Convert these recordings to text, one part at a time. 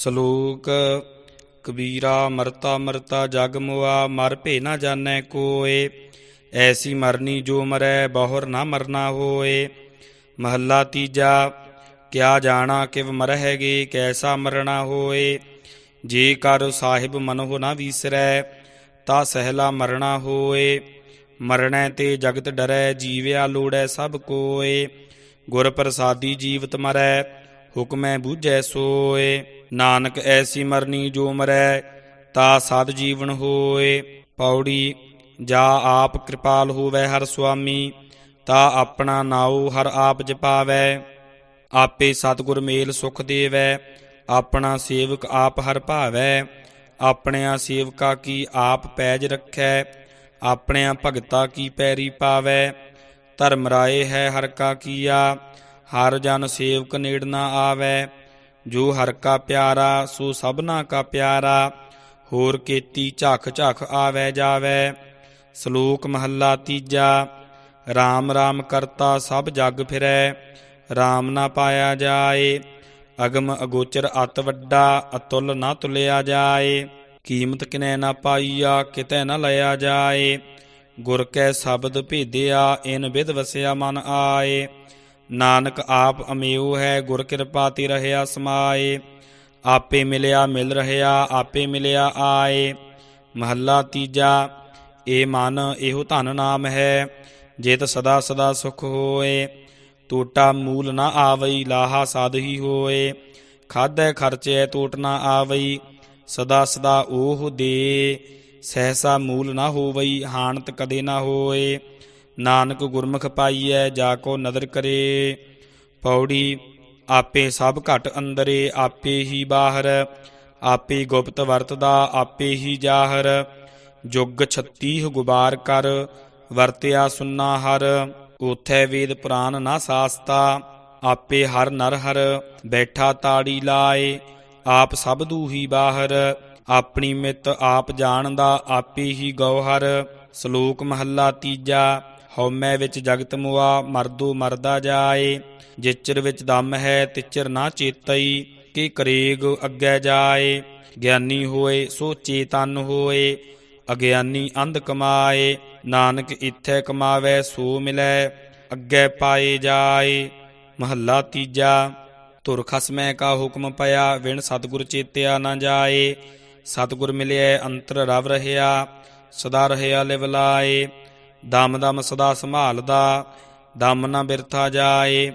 ਸ਼ਲੋਕ, ਕਬੀਰਾ ਮਰਤਾ ਮਰਤਾ ਜਗ ਮੁਆ, ਮਰ ਭੇ ਨਾ ਜਾਣੈ ਕੋਏ, ਐਸੀ ਮਰਨੀ ਜੋ ਮਰੈ, ਬਹੁਰ ਨਾ ਮਰਨਾ ਹੋਏ। ਮਹੱਲਾ ਤੀਜਾ, ਕਿਆ ਜਾਣਾ ਕਿਵ ਮਰਹਿਗੇ ਕੈਸਾ ਮਰਣਾ ਹੋਏ। ਜੇ ਕਰ ਸਾਹਿਬ ਮਨਹੁ ਨਾ ਵੀਸਰੈ, ਤਾ ਸਹਿਲਾ ਮਰਣਾ ਹੋਏ। ਮਰਣੈ ਤੇ ਜਗਤ ਡਰੈ, ਜੀਵਿਆ ਲੋੜੈ ਸਭ ਕੋਏ। ਗੁਰ ਪ੍ਰਸਾਦੀ ਜੀਵਤ ਮਰੈ ਹੁਕਮੈ ਬੂਝੈ ਸੋਏ, ਨਾਨਕ ਐਸੀ ਮਰਨੀ ਜੋ ਮਰੈ, ਤਾ ਸਦ ਜੀਵਨ ਹੋਏ। ਪੌੜੀ, ਜਾ ਆਪ ਕਿਰਪਾਲ ਹੋਵੈ ਹਰ ਸੁਆਮੀ, ਤਾ ਆਪਣਾ ਨਾਉ ਹਰ ਆਪ ਜਪਾਵੈ। ਆਪੇ ਸਤਿਗੁਰ ਮੇਲ ਸੁਖ ਦੇਵੈ, ਆਪਣਾ ਸੇਵਕ ਆਪ ਹਰ ਭਾਵੈ। ਆਪਣਿਆਂ ਸੇਵਕਾ ਕੀ ਆਪ ਪੈਜ ਰੱਖੈ, ਆਪਣਿਆਂ ਭਗਤਾ ਕੀ ਪੈਰੀ ਪਾਵੈ। ਧਰਮ ਰਾਏ ਹੈ ਹਰ ਕਾ ਕੀਆ ਹਰ ਜਨ ਸੇਵਕ ਨੇੜ ਨਾ ਆਵੈ, ਜੋ ਹਰ ਕਾ ਪਿਆਰਾ, ਸੋ ਸਭਨਾ ਕਾ ਪਿਆਰਾ, ਹੋਰ ਕੀਤੀ ਝਖ ਝਖ ਆਵੈ ਜਾਵੈ। ਸ਼ਲੋਕ ਮਹੱਲਾ ਤੀਜਾ RAM RAM ਕਰਤਾ ਸਭ ਜਗ ਫਿਰੈ RAM ਨਾ ਪਾਇਆ ਜਾਏ, ਅਗਮ ਅਗੋਚਰ ਅਤ ਵੱਡਾ, ਅਤੁਲ ਨਾ ਤੁਲਿਆ ਜਾਏ। ਕੀਮਤ ਕਿਨੈ ਨਾ ਪਾਈਆ, ਕਿਤੇ ਨਾ ਲਿਆ ਜਾਏ। ਗੁਰ ਕੈ ਸ਼ਬਦ ਭੇਦਿਆ, ਇਨ ਵਿਦ ਵਸਿਆ ਮਨ ਆਏ। ਨਾਨਕ ਆਪ ਅਮੇਉ ਹੈ, ਗੁਰ ਕਿਰਪਾ ਤੇ ਰਹਿਆ ਸਮਾਏ। ਆਪੇ ਮਿਲਿਆ ਮਿਲ ਰਹਿਆ, ਆਪੇ ਮਿਲਿਆ ਆਏ। ਮਹੱਲਾ ਤੀਜਾ, ਏ ਮਨ ਇਹੋ ਧਨ ਨਾਮ ਹੈ, ਜੇਤ ਸਦਾ ਸਦਾ ਸੁਖ ਹੋਏ। ਟੋਟਾ ਮੂਲ ਨਾ ਆਵਈ, ਲਾਹਾ ਸਾਧ ਹੀ ਹੋਏ। ਖਾਧੈ ਖਰਚੈ ਟੋਟ ਨਾ ਆਵਈ, ਸਦਾ ਸਦਾ ਉਹ ਦੇ। ਸਹਸਾ ਮੂਲ ਨਾ ਹੋਵਈ, ਹਾਨਤ ਕਦੇ ਨਾ ਹੋਏ। ਨਾਨਕ ਗੁਰਮੁਖ ਪਾਈਐ, ਜਾ ਕੋ ਨਦਰ ਕਰੇ। ਪੌੜੀ ਆਪੇ ਸਭ ਘਟ ਅੰਦਰੇ, ਆਪੇ ਹੀ ਬਾਹਰ। ਆਪੇ ਗੁਪਤ ਵਰਤਦਾ, ਆਪੇ ਹੀ ਜਾਹਰ। ਜੁਗ 36 ਗੁਬਾਰ ਕਰ, ਵਰਤਿਆ ਸੁਨਾ ਹਰ। ਉਥੈ ਵੇਦ ਪੁਰਾਨ ਨਾ ਸਾਸਤਾ, ਆਪੇ ਹਰ ਨਰ ਹਰ। ਬੈਠਾ ਤਾੜੀ ਲਾਏ, ਆਪ ਸਭ ਦੂਹੀ ਬਾਹਰ। ਆਪਣੀ ਮਿੱਤ ਆਪ ਜਾਣਦਾ, ਆਪੇ ਹੀ ਗੌਹਰ ਸ਼ਲੋਕ ਮਹੱਲਾ ਤੀਜਾ ਹਉਮੈ ਵਿੱਚ ਜਗਤ ਮੁਆ, ਮਰਦੂ ਮਰਦਾ ਜਾਏ। ਜਿਚਰ ਵਿੱਚ ਦਮ ਹੈ, ਤਿਚਰ ਨਾ ਚੇਤਈ, ਕਿ ਕਰੇਗ ਅੱਗੇ ਜਾਏ। ਗਿਆਨੀ ਹੋਏ, ਸੋ ਚੇਤਨ ਹੋਏ, ਅਗਿਆਨੀ ਅੰਧ ਕਮਾਏ। ਨਾਨਕ ਇਥੈ ਕਮਾਵੇ, ਸੋ ਮਿਲੈ, ਅੱਗੇ ਪਾਏ ਜਾਏ। ਮਹੱਲਾ ਤੀਜਾ ਤੁਰ ਖਸਮੈ ਕਾ ਹੁਕਮ ਪਿਆ, ਵਿਣ ਸਤਿਗੁਰ ਚੇਤਿਆ ਨਾ ਜਾਏ। ਸਤਿਗੁਰ ਮਿਲਿਆ ਅੰਤਰ ਰਵ ਰਹਿਆ, ਸਦਾ ਰਹਿਆ ਲਿਵ ਲਾਏ। ਦਮ ਦਮ ਸਦਾ ਸੰਭਾਲਦਾ, ਦਮ ਨਾ ਬਿਰਥਾ ਜਾਏ।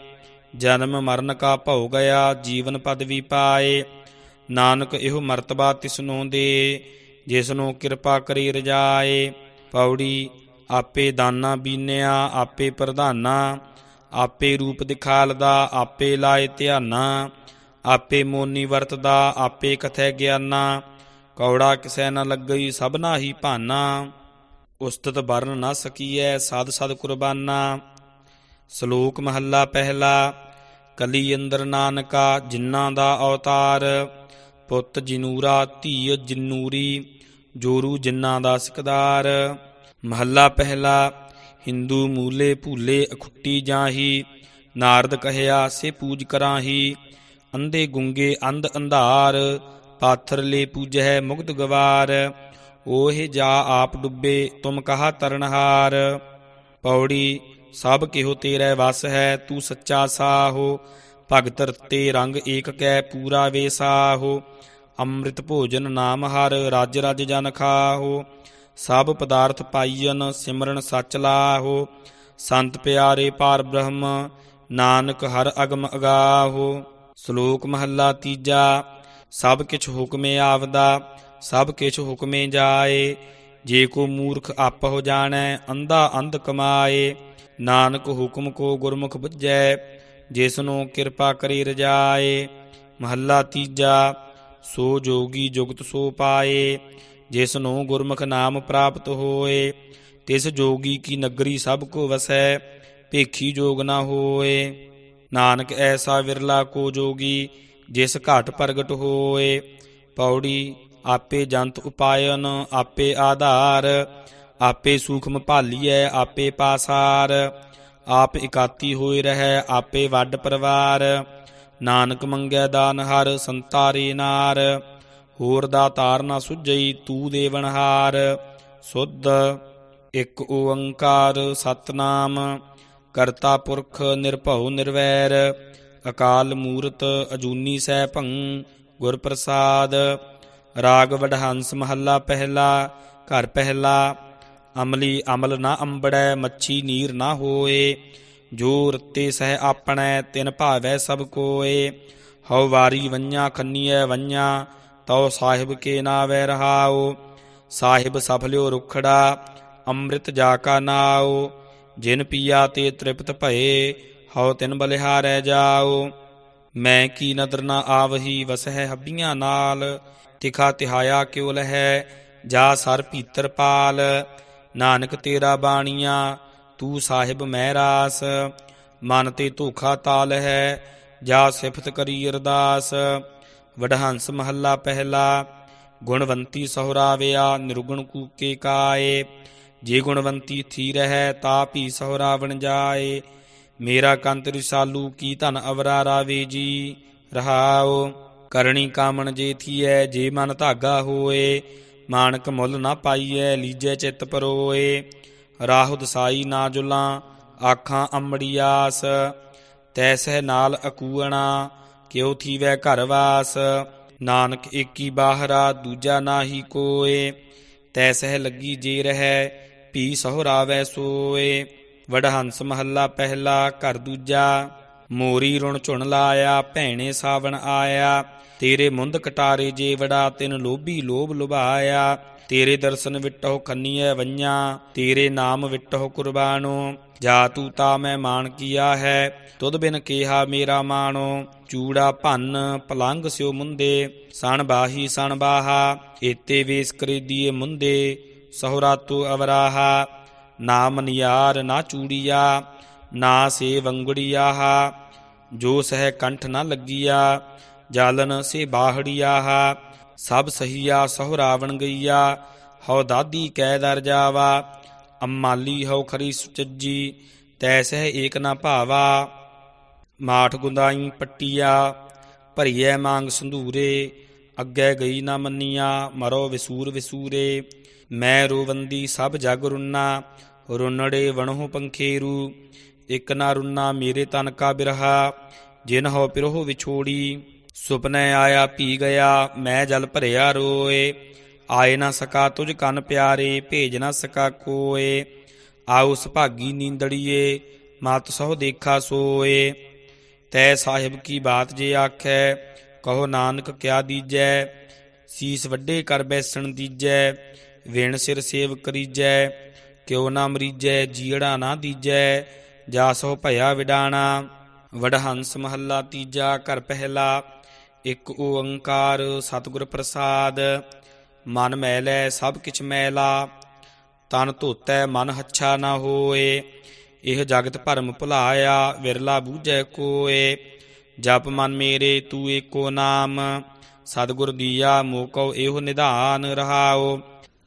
ਜਨਮ ਮਰਨ ਕਾ ਭਉ ਗਿਆ, ਜੀਵਨ ਪਦਵੀ ਪਾਏ। ਨਾਨਕ ਇਹੋ ਮਰਤਬਾ ਤਿਸਨੂੰ ਦੇ, ਜਿਸ ਨੂੰ ਕਿਰਪਾ ਕਰੀ ਰਜਾਏ। ਪੌੜੀ ਆਪੇ ਦਾਨਾ ਬੀਨਿਆ, ਆਪੇ ਪ੍ਰਧਾਨਾ। ਆਪੇ ਰੂਪ ਦਿਖਾਲਦਾ, ਆਪੇ ਲਾਏ ਧਿਆਨਾ। ਆਪੇ ਮੋਨੀ ਵਰਤਦਾ, ਆਪੇ ਕਥੈ ਗਿਆਨਾ। ਕੌੜਾ ਕਿਸੈ ਨਾ ਲੱਗਈ ਸਭਨਾ ਹੀ ਭਾਨਾ। ਉਸਤਤ ਵਰਨ ਨਾ ਸਕੀਐ ਸਦ ਸਦ ਕੁਰਬਾਨਾ। ਸ਼ਲੋਕ ਮਹੱਲਾ ਪਹਿਲਾ, ਕਲੀ ਅੰਦਰ ਨਾਨਕਾ, ਜਿਨ੍ਹਾਂ ਦਾ ਅਵਤਾਰ। ਪੁੱਤ ਜਿਨੂਰਾ ਧੀ ਜਿਨੂਰੀ, ਜੋਰੂ ਜਿਨ੍ਹਾਂ ਦਾ ਸਿਕਦਾਰ। ਮਹੱਲਾ ਪਹਿਲਾ, ਹਿੰਦੂ ਮੂਲੇ ਭੂਲੇ ਅਖੁੱਟੀ ਜਾਹੀ, ਨਾਰਦ ਕਹਿਆ, ਸੇ ਪੂਜ ਕਰਾਹੀ। ਅੰਧੇ ਗੁੰਗੇ ਅੰਧ ਅੰਧਾਰ, ਪਾਥਰ ਲੈ ਪੂਜੈ ਮੁਗਧ ਗਵਾਰ। ਓਹ ਜਾ ਆਪ ਡੁੱਬੇ, ਤੁਮ ਕਹਾ ਤਰਨਹਾਰ। ਪੌੜੀ, ਸਭ ਕਿਹੋ ਤੇਰੇ ਵਸ ਹੈ, ਤੂੰ ਸੱਚਾ ਸਾਹੋ। ਭਗਤ ਰਤੇ ਰੰਗ ਏਕ ਕੈ, ਪੂਰਾ ਵੇਸਾਹੋ ਅੰਮ੍ਰਿਤ ਭੋਜਨ ਨਾਮ ਹਰ, ਰਾਜ ਰਾਜ ਜਨ ਖਾਹੋ। ਸਭ ਪਦਾਰਥ ਪਾਈਨ ਸਿਮਰਨ ਸੱਚ ਲਾਹੋ। ਸੰਤ ਪਿਆਰੇ ਪਾਰ ਬ੍ਰਹਮ, ਨਾਨਕ ਹਰ ਅਗਮ ਅਗਾਹੋ। ਸ਼ਲੋਕ ਮਹੱਲਾ ਤੀਜਾ, ਸਭ ਕਿਛ ਹੁਕਮੇ ਆਵਦਾ ਸਭ ਕਿਛ ਹੁਕਮੇ ਜਾਏ, ਜੇ ਕੋ ਮੂਰਖ ਆਪ ਹੋ ਜਾਣੈ, ਅੰਧਾ ਅੰਧ ਕਮਾਏ। ਨਾਨਕ ਹੁਕਮ ਕੋ ਗੁਰਮੁਖ ਬੁੱਝੈ ਜਿਸਨੂੰ ਕਿਰਪਾ ਕਰੀ ਰਜਾਏ। ਮਹੱਲਾ ਤੀਜਾ, ਸੋ ਜੋਗੀ ਜੁਗਤ ਸੋ ਪਾਏ ਜਿਸਨੂੰ ਗੁਰਮੁਖ ਨਾਮ ਪ੍ਰਾਪਤ ਹੋਏ। ਤਿਸ ਜੋਗੀ ਕੀ ਨਗਰੀ ਸਭ ਕੋ ਵਸੈ, ਭੇਖੀ ਜੋਗ ਨਾ ਹੋਏ। ਨਾਨਕ ਐਸਾ ਵਿਰਲਾ ਕੋ ਜੋਗੀ, ਜਿਸ ਘਾਟ ਪ੍ਰਗਟ ਹੋਏ। ਪੌੜੀ ਆਪੇ ਜੰਤ ਉਪਾਇਨ, ਆਪੇ ਆਧਾਰ, ਆਪੇ ਸੂਖਮ ਭਾਲੀਐ, ਆਪੇ ਪਾਸਾਰ। ਆਪ ਇਕਾਤੀ ਹੋਏ ਰਹਿ, ਆਪੇ ਵੱਡ ਪਰਵਾਰ। ਨਾਨਕ ਮੰਗੈ ਦਾਨ ਹਰ, ਸੰਤਾਰੇ ਨਾਰ। ਹੋਰ ਦਾ ਤਾਰ ਨਾ ਸੁਝਈ, ਤੂ ਦੇਵਨਹਾਰ ਸੁਧ ਇਕ ਓੰਕਾਰ ਸਤਨਾਮ, ਕਰਤਾ ਪੁਰਖ ਨਿਰਭਉ ਨਿਰਵੈਰ। ਅਕਾਲ ਮੂਰਤ ਅਜੂਨੀ ਸੈਭੰ ਗੁਰ ਪ੍ਰਸਾਦ ਰਾਗ ਵਡਹੰਸ ਮਹੱਲਾ ਪਹਿਲਾ, ਘਰ ਪਹਿਲਾ, ਅਮਲੀ ਅਮਲ ਨਾ ਅੰਬੜੈ, ਮੱਛੀ ਨੀਰ ਨਾ ਹੋਏ ਜੋ ਰਤੇ ਸਹਿ ਆਪਣੈ, ਤਿਨ ਭਾਵੈ ਸਭ ਕੋਏ, ਹਉ ਵਾਰੀ ਵੰਨਾ ਖੰਨੀਐ ਵੰਨਾ ਤਉ ਸਾਹਿਬ ਕੇ ਨਾਵੈ ਰਹਾਉ, ਸਾਹਿਬ ਸਫਲਿਓ ਰੁਖੜਾ, ਅੰਮ੍ਰਿਤ ਜਾ ਕਾ ਨਾਉ, ਜਿਨ ਪੀਆ ਤੇ ਤ੍ਰਿਪਤ ਭਏ, ਹਉ ਤਿਨ ਬਲਿਹਾਰੈ ਜਾਓ ਮੈਂ ਕੀ ਨਦਰ ਨਾ ਆਵਹੀ, ਵਸਹਿ ਹੱਬੀਆਂ ਨਾਲ ਤਿਖਾ ਤਿਹਾਇਆ ਕਿਉ ਲਹੈ, ਜਾ ਸਰ ਭੀਤਰ ਪਾਲ। ਨਾਨਕ ਤੇਰਾ ਬਾਣੀਆਂ, ਤੂੰ ਸਾਹਿਬ ਮੈਂ ਰਾਸ। ਮਨ ਤੇ ਧੋਖਾ ਤਾਲ ਹੈ, ਜਾ ਸਿਫਤ ਕਰੀ ਅਰਦਾਸ। ਵਡਹੰਸ ਮਹੱਲਾ ਪਹਿਲਾ, ਗੁਣਵੰਤੀ ਸਹਰਾਵਿਆ, ਨਿਰਗੁਣ ਕੂਕੇ ਕਾਏ। ਜੇ ਗੁਣਵੰਤੀ ਥੀ ਰਹਿ, ਤਾ ਭੀ ਸਹਰਾਵਣ ਜਾਏ। ਮੇਰਾ ਕੰਤ ਰਿਸਾਲੂ, ਕੀ ਧਨ ਅਵਰਾ ਰਾਵੇ ਜੀ ਰਹਾਉ। ਕਰਣੀ ਕਾਮਣ ਜੇ ਥੀਐ, ਜੇ ਮਨ ਧਾਗਾ ਹੋਏ, ਮਾਨਕ ਮੁੱਲ ਨਾ ਪਾਈਐ, ਲੀਜੈ ਚਿੱਤ ਪਰੋਏ। ਰਾਹੁ ਦਸਾਈ ਨਾ ਜੁਲਾਂ, ਆਖਾਂ ਅੰਮੜੀਆਸ ਤੈਸਹਿ ਨਾਲ ਅਕੂਣਾ ਕਿਉ ਥੀਵੈ ਘਰ ਵਾਸ। ਨਾਨਕ ਏਕੀ ਬਾਹਰਾ, ਦੂਜਾ ਨਾਹੀ ਕੋਏ ਤੈਸਹਿ ਲੱਗੀ ਜੇ ਰਹਿ, ਭੀ ਸਹੁਰਾਵੈ ਸੋਏ। ਵਡਹੰਸ ਮਹੱਲਾ ਪਹਿਲਾ, ਘਰ ਦੂਜਾ, ਮੋਰੀ ਰੁਣ ਝੁਣ ਲਾਇਆ, ਭੈਣੇ ਸਾਵਣ ਆਇਆ। ਤੇਰੇ ਮੁੰਦ ਕਟਾਰੇ ਜੇ ਵੜਾ, ਤਿਨ ਲੋਭੀ ਲੋਭ ਲੁਭਾਇਆ। ਤੇਰੇ ਦਰਸ਼ਨ ਵਿਟਹੁ ਖੰਨੀਐ ਵੰਨਾ ਤੇਰੇ ਨਾਮ ਵਿਟਹੁ ਕੁਰਬਾਨੋ। ਜਾ ਤੂ ਤਾ ਮੈਂ ਮਾਨ ਕੀਆ ਹੈ, ਤੁਧ ਬਿਨ ਕੀਹਾ ਮੇਰਾ ਮਾਨੋ ਚੂੜਾ ਭੰਨ ਪਲੰਗ ਸਿਓ ਮੁੰਦੇ, ਸਣ ਬਾਹੀ ਸਣ ਬਾਹਾ। ਏਤੇ ਵੇਸ ਕਰੀਦੀਏ ਮੁੰਦੇ, ਸਹੁਰਾ ਤੂ ਅਵਰਾਹਾ। ਨਾਮ ਨਿਆਰ ਨਾ ਚੂੜੀਆ, ਨਾ ਸੇ ਵੰਗੜੀਆਹ ਜੋ ਸਹਿ ਕੰਠ ਨਾ ਲੱਗੀਆ ਜਾਲਨ ਸੇ ਬਾਹੜੀਆਹ, ਸਭ ਸਹੀਆ ਸਹੁਰਾਵਣ ਗਈਆ, ਹਉ ਦਾਦੀ ਕੈ ਦਰ ਜਾਵਾ, ਅਮਾਲੀ ਹਉ ਖਰੀ ਸੁਚੱਜੀ ਤੈਸਹਿ ਏਕ ਨਾ ਭਾਵਾ। ਮਾਠ ਗੁੰਦਾਈ ਪੱਟੀਆ, ਭਰੀਐ ਮੰਗ ਸੰਧੂਰੇ, ਅੱਗੇ ਗਈ ਨਾ ਮੰਨੀਆ, ਮਰੋ ਵਿਸੂਰ ਵਿਸੂਰੇ। ਮੈਂ ਰੋਵੰਦੀ ਸਭ ਜਗ ਰੁੰਨਾ, ਰੁੰਨੜੇ ਵਣਹੁ ਪੰਖੇਰੂ, ਇਕ ਨਾ ਰੁੰਨਾ ਮੇਰੇ ਤਨ ਕਾ ਬਿਰਹਾ, ਜਿਨ ਹੋ ਪਿਰਹੁ ਵਿਛੋੜੀ। ਸੁਪਨੇ ਆਇਆ ਪੀ ਗਿਆ, ਮੈਂ ਜਲ ਭਰਿਆ ਰੋਏ। ਆਏ ਨਾ ਸਕਾ ਤੁਝ ਕੰਨ ਪਿਆਰੇ, ਭੇਜ ਨਾ ਸਕਾ ਕੋਏ। ਆਉ ਸੁਭਾਗੀ ਨੀਂਦੜੀਏ, ਮਤ ਸਹੁ ਦੇਖਾ ਸੋਏ। ਤੈ ਸਾਹਿਬ ਕੀ ਬਾਤ ਜੇ ਆਖੈ, ਕਹੋ ਨਾਨਕ ਕਿਆ ਦੀਜੈ। ਸੀਸ ਵੱਡੇ ਕਰ ਬੈਸਣ ਦੀਜੈ, ਵੇਣ ਸਿਰ ਸੇਵ ਕਰੀਜੈ। ਕਿਉ ਨਾ ਮਰੀਜੈ, ਜੀੜਾ ਨਾ ਦੀਜੈ, ਜਾ ਸੋ ਭਇਆ ਵਿਡਾਣਾ। ਵਡਹੰਸ ਮਹੱਲਾ ਤੀਜਾ ਘਰ ਪਹਿਲਾ। ਇੱਕ ਓੰਕਾਰ ਸਤਿਗੁਰ ਪ੍ਰਸਾਦ, ਮਨ ਮੈਲੈ ਸਭ ਕਿਛ ਮੈਲਾ ਤਨ ਧੋਤੈ ਮਨ ਹੱਛਾ ਨਾ ਹੋਏ, ਇਹ ਜਗਤ ਭਰਮ ਭੁਲਾਇਆ ਵਿਰਲਾ ਬੂਝੈ ਕੋਏ, ਜਪ ਮਨ ਮੇਰੇ ਤੂੰ ਏਕੋ ਨਾਮ, ਸਤਿਗੁਰ ਦੀਆ ਮੋਕਉ ਇਹੋ ਨਿਧਾਨ ਰਹਾਓ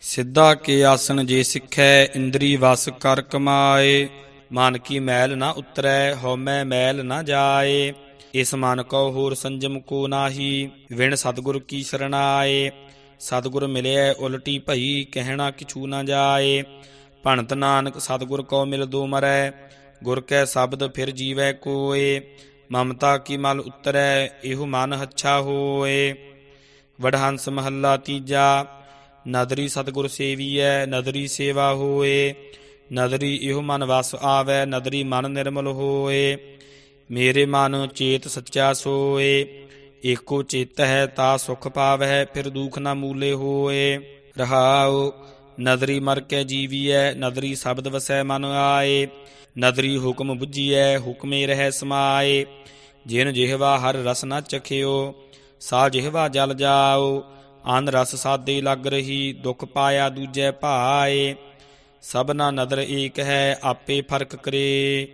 ਸਿੱਧਾ ਕੇ ਆਸਣ ਜੇ ਸਿੱਖੈ ਇੰਦਰੀ ਵਸ ਕਰ ਕਮਾਏ ਮਨ ਕੀ ਮੈਲ ਨਾ ਉਤਰੈ ਹਉਮੈ ਮੈਲ ਨਾ ਜਾਏ ਇਸ ਮਨ ਕੋ ਹੋਰ ਸੰਜਮ ਕੋ ਨਾਹੀ, ਵਿਣ ਸਤਿਗੁਰ ਕੀ ਸਰਣਾਏ। ਸਤਿਗੁਰ ਮਿਲਿਆ ਉਲਟੀ ਭਈ, ਕਹਿਣਾ ਕਿਛੂ ਨਾ ਜਾਏ। ਭਣਤ ਨਾਨਕ, ਸਤਿਗੁਰ ਕੋ ਮਿਲ ਦੋ ਮਰੈ, ਗੁਰ ਕੈ ਸ਼ਬਦ ਫਿਰ ਜੀਵੈ ਕੋਏ। ਮਮਤਾ ਕੀ ਮਲ ਉਤਰੈ, ਇਹੋ ਮਨ ਹੱਛਾ ਹੋਏ। ਵਡਹੰਸ ਮਹੱਲਾ ਤੀਜਾ, ਨਦਰੀ ਸਤਿਗੁਰ ਸੇਵੀਐ, ਨਦਰੀ ਸੇਵਾ ਹੋਏ। ਨਦਰੀ ਇਹੋ ਮਨ ਵਸ ਆਵੈ, ਨਦਰੀ ਮਨ ਨਿਰਮਲ ਹੋਏ। ਮੇਰੇ ਮਨ ਚੇਤ ਸੱਚਾ ਸੋਏ, ਏਕੋ ਚਿਤ ਹੈ ਤਾ ਸੁਖ ਪਾਵੈ ਫਿਰ ਦੁਖ ਨਾ ਮੂਲੇ ਹੋਏ। ਰਹਾਉ, ਨਦਰੀ ਮਰ ਕੇ ਜੀਵੀਐ, ਨਦਰੀ ਸ਼ਬਦ ਵਸੈ ਮਨ ਆਏ। ਨਦਰੀ ਹੁਕਮ ਬੁੱਝੀਐ, ਹੁਕਮੇ ਰਹਿ ਸਮਾਏ। ਜਿਨ ਜਿਹਵਾ ਹਰ ਰਸ ਨਾ ਚਖਿਓ, ਸਾ ਜਿਹਵਾ ਜਲ ਜਾਓ। ਅਨ ਰਸ ਸਾਦੇ ਲੱਗ ਰਹੀ, ਦੁਖ ਪਾਇਆ ਦੂਜੈ ਭਾਏ। ਸਭਨਾ ਨਦਰ ਏਕ ਹੈ, ਆਪੇ ਫ਼ਰਕ ਕਰੇ।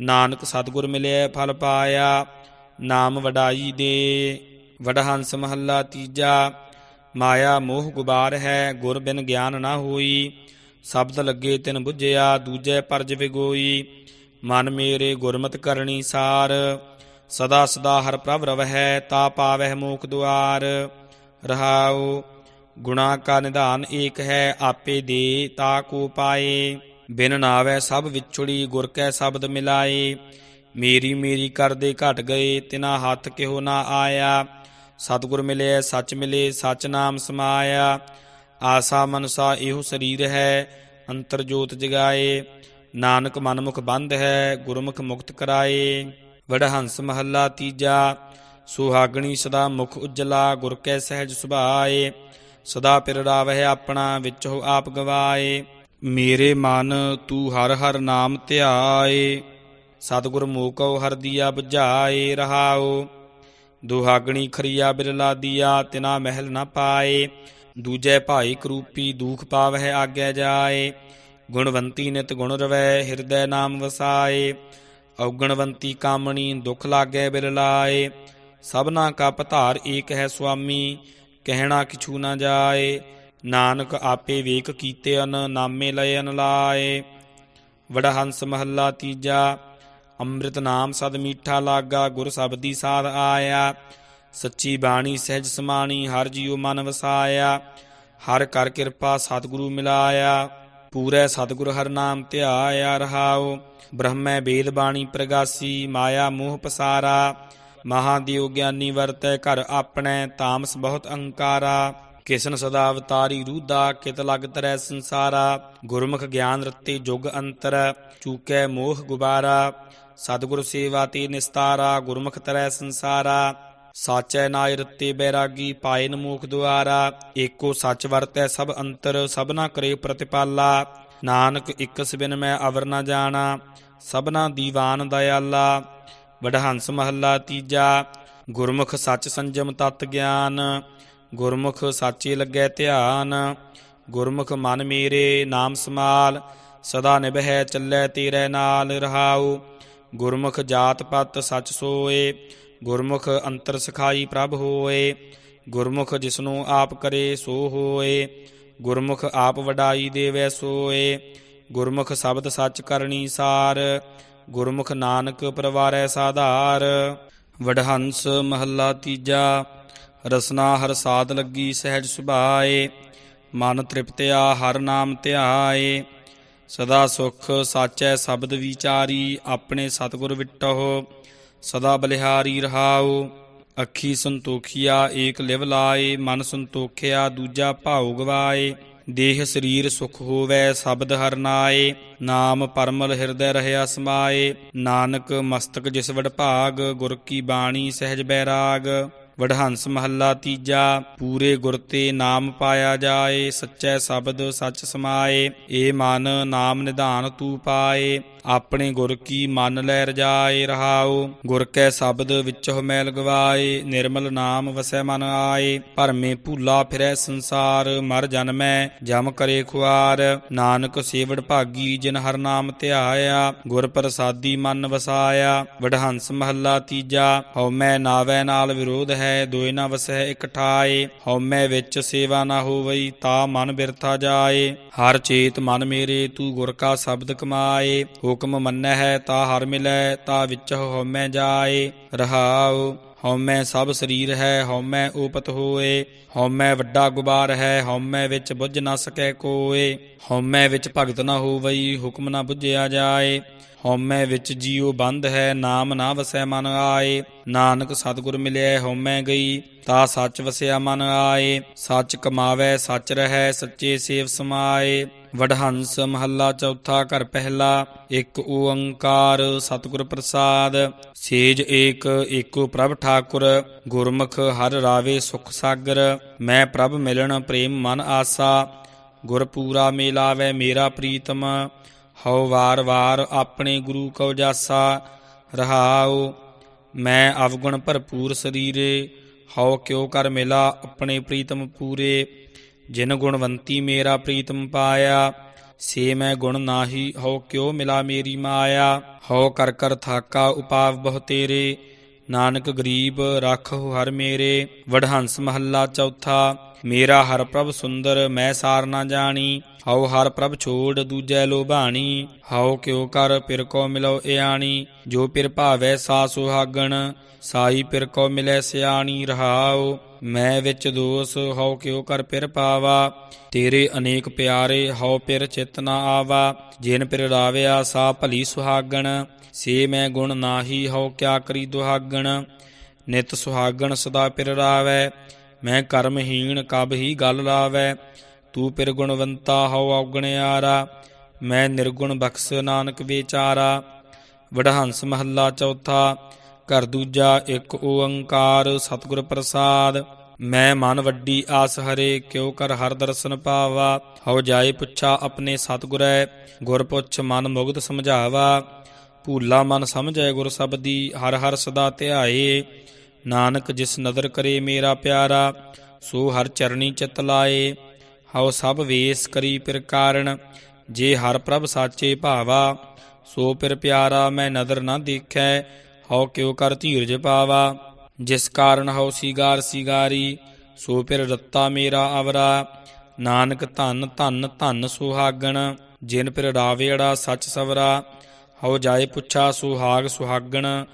ਨਾਨਕ ਸਤਿਗੁਰ ਮਿਲਿਆ ਫਲ ਪਾਇਆ, ਨਾਮ ਵਡਾਈ ਦੇ ਵਡਹੰਸ ਮਹੱਲਾ ਤੀਜਾ, ਮਾਇਆ ਮੋਹ ਗੁਬਾਰ ਹੈ, ਗੁਰ ਬਿਨ ਗਿਆਨ ਨਾ ਹੋਈ, ਸ਼ਬਦ ਲੱਗੇ ਤਿਨ ਬੁੱਝਿਆ, ਦੂਜੇ ਪਰਜ ਵਿਗੋਈ, ਮਨ ਮੇਰੇ ਗੁਰਮਤ ਕਰਨੀ ਸਾਰ, ਸਦਾ ਸਦਾ ਹਰ ਪ੍ਰਭ ਰਵਹਿ, ਤਾ ਪਾਵਹਿ ਮੋਖ ਦੁਆਰ, ਰਹਾਉ, ਗੁਣਾ ਕਾ ਨਿਧਾਨ ਏਕ ਹੈ, ਆਪੇ ਦੇ ਤਾ ਕੋ ਪਾਏ। ਬਿਨ ਨਾਵੈ ਸਭ ਵਿਛੜੀ, ਗੁਰ ਕੈ ਸ਼ਬਦ ਮਿਲਾਏ। ਮੇਰੀ ਮੇਰੀ ਕਰਦੇ ਘਟ ਗਏ, ਤਿਨਾ ਹੱਥ ਕਿਹੋ ਨਾ ਆਇਆ। ਸਤਿਗੁਰ ਮਿਲੇ ਸੱਚ ਮਿਲੇ, ਸੱਚ ਨਾਮ ਸਮਾਇਆ। ਆਸਾ ਮਨਸਾ ਇਹੋ ਸਰੀਰ ਹੈ, ਅੰਤਰ ਜੋਤ ਜਗਾਏ। ਨਾਨਕ ਮਨਮੁਖ ਬੰਧ ਹੈ, ਗੁਰਮੁਖ ਮੁਕਤ ਕਰਾਏ। ਵਡਹੰਸ ਮਹੱਲਾ ਤੀਜਾ, ਸੁਹਾਗਣੀ ਸਦਾ ਮੁਖ ਉਜਲਾ, ਗੁਰ ਕੈ ਸਹਿਜ ਸੁਭਾਏ। ਸਦਾ ਪਿਰ ਰਾਵਹਿ ਆਪਣਾ, ਵਿੱਚ ਹੋ ਆਪ ਗਵਾਏ। ਮੇਰੇ ਮਨ ਤੂੰ ਹਰ ਹਰ ਨਾਮ ਧਿਆਏ, ਸਤਿਗੁਰ ਮੋਕਉ ਹਰ ਦੀਆ ਬੁਝਾਏ ਰਹਾਓ ਦੁਹਾਗਣੀ ਖਰੀਆ ਬਿਰਲਾ ਦੀਆ ਤਿਨਾ ਮਹਿਲ ਨਾ ਪਾਏ। ਦੂਜੇ ਭਾਈ ਕਰੂਪੀ ਦੂਖ ਪਾਵਹਿ ਆਗੈ ਜਾਏ। ਗੁਣਵੰਤੀ ਨਿਤ ਗੁਣ ਰਵੈ ਹਿਰਦੈ ਨਾਮ ਵਸਾਏ। ਔਗਣਵੰਤੀ ਕਾਮਣੀ ਦੁਖ ਲਾਗੈ ਬਿਰਲਾਏ। ਸਭਨਾ ਕਾ ਪਧਾਰ ਏਕ ਹੈ ਸੁਆਮੀ, ਕਹਿਣਾ ਕਿਛੂ ਨਾ ਜਾਏ। ਨਾਨਕ ਆਪੇ ਵੇਖ ਕੀਤੇ ਅਨ ਨਾਮੇ ਲਏ ਅਨ ਲਾਏ। ਵਡਹੰਸ ਮਹੱਲਾ ਤੀਜਾ, ਅੰਮ੍ਰਿਤ ਨਾਮ ਸਦ ਮੀਠਾ ਲਾਗਾ, ਗੁਰ ਸਬਦੀ ਸਾਧ ਆਇਆ। ਸੱਚੀ ਬਾਣੀ ਸਹਿਜ ਸਮਾਣੀ, ਹਰ ਜੀਉ ਮਨ ਵਸਾਇਆ। ਹਰ ਕਰ ਕਿਰਪਾ ਸਤਿਗੁਰੂ ਮਿਲਾਇਆ। ਪੂਰੇ ਸਤਿਗੁਰ ਹਰ ਨਾਮ ਧਿਆਇਆ ਰਹਾਉ। ਬ੍ਰਹਮੈ ਵੇਦ ਬਾਣੀ ਪ੍ਰਗਾਸੀ, ਮਾਇਆ ਮੋਹ ਪਸਾਰਾ। ਮਹਾਦੇਵ ਗਿਆਨੀ ਵਰਤੈ ਘਰ ਆਪਣੇ, ਤਾਮਸ ਬਹੁਤ ਅਹੰਕਾਰਾ ਕਿਸਨ ਸਦਾ ਅਵਤਾਰੀ ਰੂਦਾ, ਕਿਤ ਲਗ ਤਰੈ ਸੰਸਾਰਾ। ਗੁਰਮੁਖ ਗਿਆਨ ਰਤੇ ਜੁਗ ਅੰਤਰ, ਚੂਕੈ ਮੋਹ ਗੁਬਾਰਾ। ਸਤਿਗੁਰ ਸੇਵਾ ਤੇ ਨਿਸਤਾਰਾ, ਗੁਰਮੁਖ ਤਰੈ ਸੰਸਾਰਾ। ਸਾਚੈ ਨਾਇ ਰਤੇ ਬੈਰਾਗੀ ਪਾਏ ਨਮੂਖ ਦੁਆਰਾ। ਏਕੋ ਸੱਚ ਵਰਤੈ ਸਭ ਅੰਤਰ, ਸਭਨਾ ਕਰੇ ਪ੍ਰਤਿਪਾਲਾ। ਨਾਨਕ ਇਕਸ ਬਿਨ ਮੈਂ ਅਵਰ ਨਾ ਜਾਣਾ, ਸਭਨਾ ਦੀਵਾਨ ਦਇਆਲਾ। ਵਡਹੰਸ ਮਹੱਲਾ ਤੀਜਾ, ਗੁਰਮੁਖ ਸੱਚ ਸੰਜਮ ਤਤ ਗਿਆਨ। ਗੁਰਮੁਖ ਸਾਚੇ ਲੱਗੈ ਧਿਆਨ, ਗੁਰਮੁਖ ਮਨ ਮੇਰੇ ਨਾਮ ਸਮਾਲ, ਸਦਾ ਨਿਭੈ ਚੱਲੈ ਤੇਰੇ ਨਾਲ ਰਹਾਉ। ਗੁਰਮੁਖ ਜਾਤ ਪਤ ਸਚ ਸੋਏ, ਗੁਰਮੁਖ ਅੰਤਰ ਸਖਾਈ ਪ੍ਰਭ ਹੋਏ। ਗੁਰਮੁਖ ਜਿਸਨੂੰ ਆਪ ਕਰੇ ਸੋ ਹੋਏ, ਗੁਰਮੁਖ ਆਪ ਵਡਾਈ ਦੇਵੈ ਸੋਏ। ਗੁਰਮੁਖ ਸ਼ਬਦ ਸੱਚ ਕਰਨੀ ਸਾਰ, ਗੁਰਮੁਖ ਨਾਨਕ ਪਰਵਾਰੈ ਸਾਧਾਰ। ਵਡਹੰਸ ਮਹੱਲਾ ਤੀਜਾ ਰਸਨਾ ਹਰ ਸਾਧ ਲੱਗੀ ਸਹਿਜ ਸੁਭਾਏ, ਮਨ ਤ੍ਰਿਪਤਿਆ ਹਰ ਨਾਮ ਧਿਆਏ। ਸਦਾ ਸੁਖ ਸਾਚੈ ਸ਼ਬਦ ਵਿਚਾਰੀ, ਆਪਣੇ ਸਤਿਗੁਰ ਵਿਟਹੁ, ਸਦਾ ਬਲਿਹਾਰੀ ਰਹਾਉ। ਅੱਖੀ ਸੰਤੋਖੀਆ ਏਕ ਲਿਵ ਲਾਏ, ਮਨ ਸੰਤੋਖਿਆ ਦੂਜਾ ਭਾਉ ਗਵਾਏ। ਦੇਹ ਸਰੀਰ ਸੁਖ ਹੋਵੇ ਸ਼ਬਦ ਹਰ ਨਾਏ, ਨਾਮ ਪਰਮਲ ਹਿਰਦੈ ਰਹਿਆ ਸਮਾਏ ਨਾਨਕ ਮਸਤਕ ਜਿਸ ਵਡ ਭਾਗ ਗੁਰ ਕੀ ਬਾਣੀ ਸਹਿਜ ਬੈਰਾਗ ਵਡਹੰਸ ਮਹੱਲਾ ਤੀਜਾ, ਪੂਰੇ ਗੁਰ ਤੇ ਨਾਮ ਪਾਇਆ ਜਾਏ, ਸੱਚੈ ਸ਼ਬਦ ਸੱਚ ਸਮਾਏ, ਏ ਮਨ ਨਾਮ ਨਿਧਾਨ ਤੂ ਪਾਏ, ਆਪਣੇ ਗੁਰ ਕੀ ਮਨ ਲੈ ਰਜਾਏ ਰਹਾਉ, ਗੁਰ ਕੈ ਸ਼ਬਦ ਵਿੱਚੋ ਮੈਲ ਗਵਾਏ, ਨਿਰਮਲ ਨਾਮ ਵਸੈ ਮਨ ਆਏ, ਭਰਮੇ ਭੂਲਾ ਫਿਰੈ ਸੰਸਾਰ, ਮਰ ਜਨਮੈ ਜਮ ਕਰੇ ਖੁਆਰ, ਨਾਨਕ ਸੇਵੜ ਭਾਗੀ ਜਿਨ ਹਰ ਨਾਮ ਧਿਆਇਆ, ਗੁਰ ਪ੍ਰਸਾਦੀ ਮਨ ਵਸਾਇਆ, ਵਡਹੰਸ ਮਹੱਲਾ ਤੀਜਾ ਹਉਮੈ ਨਾਵੈ ਨਾਲ ਵਿਰੋਧ ਹੈ ਹੈ ਦੋਇ ਨਾ ਵਸੈ ਇਕਠਾਏ ਹਉਮੈ ਵਿੱਚ ਸੇਵਾ ਨਾ ਹੋਵਈ, ਤਾ ਮਨ ਬਿਰਥਾ ਜਾਏ। ਹਰ ਚੇਤ ਮਨ ਮੇਰੇ, ਤੂੰ ਗੁਰ ਕਾ ਸ਼ਬਦ ਕਮਾਏ। ਹੁਕਮ ਮੰਨੈ ਹੈ ਤਾ ਹਰ ਮਿਲੈ, ਤਾ ਵਿੱਚ ਹਉਮੈ ਜਾਏ। ਰਹਾਉ। ਹਉਮੈ ਸਭ ਸਰੀਰ ਹੈ, ਹਉਮੈ ਉਪਤ ਹੋਏ। ਹਉਮੈ ਵੱਡਾ ਗੁਬਾਰ ਹੈ, ਹਉਮੈ ਵਿੱਚ ਬੁੱਝ ਨਾ ਸਕੈ ਕੋਏ। ਹਉਮੈ ਵਿੱਚ ਭਗਤ ਨਾ ਹੋਵਈ, ਹੁਕਮ ਨਾ ਬੁੱਝਿਆ ਜਾਏ। ਹਉਮੈ ਵਿੱਚ ਜੀਉ ਬੰਦ ਹੈ, ਨਾਮ ਨਾ ਵਸੈ ਮਨ ਆਏ। ਨਾਨਕ ਸਤਿਗੁਰ ਮਿਲਿਆ ਹਉਮੈ ਗਈ, ਤਾ ਸੱਚ ਵਸਿਆ ਮਨ ਆਏ। ਸੱਚ ਕਮਾਵੇ, ਸੱਚ ਰਹੈ, ਸੱਚੇ ਸੇਵ ਸਮਾਏ। ਵਡਹੰਸ ਮਹੱਲਾ ਚੌਥਾ ਘਰ ਪਹਿਲਾ, ਇੱਕ ਓੰਕਾਰ ਸਤਿਗੁਰ ਪ੍ਰਸਾਦ, ਸੇਜ ਏਕ ਏਕੋ ਪ੍ਰਭ ਠਾਕੁਰ, ਗੁਰਮੁਖ ਹਰ ਰਾਵੇ ਸੁਖ ਸਾਗਰ, ਮੈਂ ਪ੍ਰਭ ਮਿਲਣ ਪ੍ਰੇਮ ਮਨ ਆਸਾ, ਗੁਰ ਪੂਰਾ ਮੇਲਾਵੇ ਮੇਰਾ ਪ੍ਰੀਤਮ, ਹਉ ਵਾਰ ਵਾਰ ਆਪਣੇ ਗੁਰੂ ਕਉ ਜਾਸਾ, ਰਹਾਉ, ਮੈਂ ਅਵਗੁਣ ਭਰਪੂਰ ਸਰੀਰੇ, ਹਉ ਕਿਉ ਕਰ ਮਿਲਾ ਆਪਣੇ ਪ੍ਰੀਤਮ ਪੂਰੇ ਜਿਨ ਗੁਣਵੰਤੀ ਮੇਰਾ ਪ੍ਰੀਤਮ ਪਾਇਆ, ਸੇ ਮੈਂ ਗੁਣ ਨਾਹੀ, ਹਉ ਕਿਉ ਮਿਲਾ ਮੇਰੀ ਮਾਇਆ? ਹਉ ਕਰ ਕਰ ਥਾਕਾ ਉਪਾਵ ਬਹੁ ਤੇਰੇ, ਨਾਨਕ ਗਰੀਬ ਰੱਖੋ ਹਰ ਮੇਰੇ। ਵਡਹੰਸ ਮਹੱਲਾ ਚੌਥਾ, ਮੇਰਾ ਹਰ ਪ੍ਰਭ ਸੁੰਦਰ, ਮੈਂ ਸਾਰ ਨਾ ਜਾਣੀ। ਹਉ ਹਰ ਪ੍ਰਭ ਛੋੜ ਦੂਜੈ ਲੋਭਾਣੀ। ਹਉ ਕਿਉ ਕਰ ਪਿਰ ਕੋ ਮਿਲੋ ਇਆਣੀ। ਜੋ ਪਿਰ ਭਾਵੈ ਸਾ ਸੁਹਾਗਣ, ਸਾਈ ਪਿਰ ਕੋ ਮਿਲੈ ਸਿਆਣੀ ਰਹਾਉ। ਮੈਂ ਵਿੱਚ ਦੋਸ, ਹਉ ਕਿਉ ਕਰ ਪਿਰ ਪਾਵਾ। ਤੇਰੇ ਅਨੇਕ ਪਿਆਰੇ, ਹਉ ਪਿਰ ਚਿਤ ਨਾ ਆਵਾ। ਜਿਨ ਪਿਰ ਰਾਵਿਆ, ਸਾ ਭਲੀ ਸੁਹਾਗਣ। ਸੇ ਮੈਂ ਗੁਣ ਨਾਹੀ, ਹਉ ਕਿਆ ਕਰੀ ਦੁਹਾਗਣ। ਨਿਤ ਸੁਹਾਗਣ ਸਦਾ ਪਿਰ ਰਾਵੈ। ਮੈਂ ਕਰਮਹੀਣ, ਕਬ ਹੀ ਗੱਲ ਲਾਵੈ। ਤੂੰ ਪਿਰ ਗੁਣਵੰਤਾ, ਹਉ ਔਗਣਿਆਰਾ ਮੈਂ ਨਿਰਗੁਣ ਬਖਸ਼ ਨਾਨਕ ਵਿਚਾਰਾ। ਵਡਹੰਸ ਮਹੱਲਾ ਚੌਥਾ। ਘਰ ਦੂਜਾ ਇੱਕ ਓੰਕਾਰ, ਸਤਿਗੁਰ ਪ੍ਰਸਾਦ। ਮੈਂ ਮਨ ਵੱਡੀ ਆਸ ਹਰੇ, ਕਿਉ ਕਰ ਹਰ ਦਰਸ਼ਨ ਪਾਵਾ। ਹਉ ਜਾਏ ਪੁੱਛਾ ਆਪਣੇ ਸਤਿਗੁਰੈ, ਗੁਰ ਪੁੱਛ ਮਨ ਮੁਗਧ ਸਮਝਾਵਾ। ਭੂਲਾ ਮਨ ਸਮਝੈ ਗੁਰ ਸਬਦੀ ਹਰ ਹਰ ਸਦਾ ਧਿਆਏ। ਨਾਨਕ ਜਿਸ ਨਦਰ ਕਰੇ ਮੇਰਾ ਪਿਆਰਾ, ਸੋ ਹਰ ਚਰਣੀ ਚਿਤ ਲਾਏ। ਹਉ ਸਭ ਵੇਸ ਕਰੀ ਪਿਰ ਕਾਰਣ, ਜੇ ਹਰ ਪ੍ਰਭ ਸਾਚੇ ਭਾਵਾ, ਸੋ ਪਿਰ ਪਿਆਰਾ ਮੈਂ ਨਦਰ ਨਾ ਦੇਖੈ। ਹਉ ਕਿਉ ਕਰ ਧੀਰਜ ਪਾਵਾ, ਜਿਸ ਕਾਰਨ ਹਉ ਸੀਗਾਰ ਸੀਗਾਰੀ, ਸੋ ਪਿਰ ਰੱਤਾ ਮੇਰਾ ਅਵਰਾ। ਨਾਨਕ ਧਨ ਧਨ ਧੰਨ ਸੁਹਾਗਣ, ਜਿਨ ਪਿਰ ਰਾਵੇੜਾ ਸੱਚ ਸਵਰਾ। ਹਉ ਜਾਏ ਪੁੱਛਾ ਸੁਹਾਗ ਸੁਹਾਗਣ,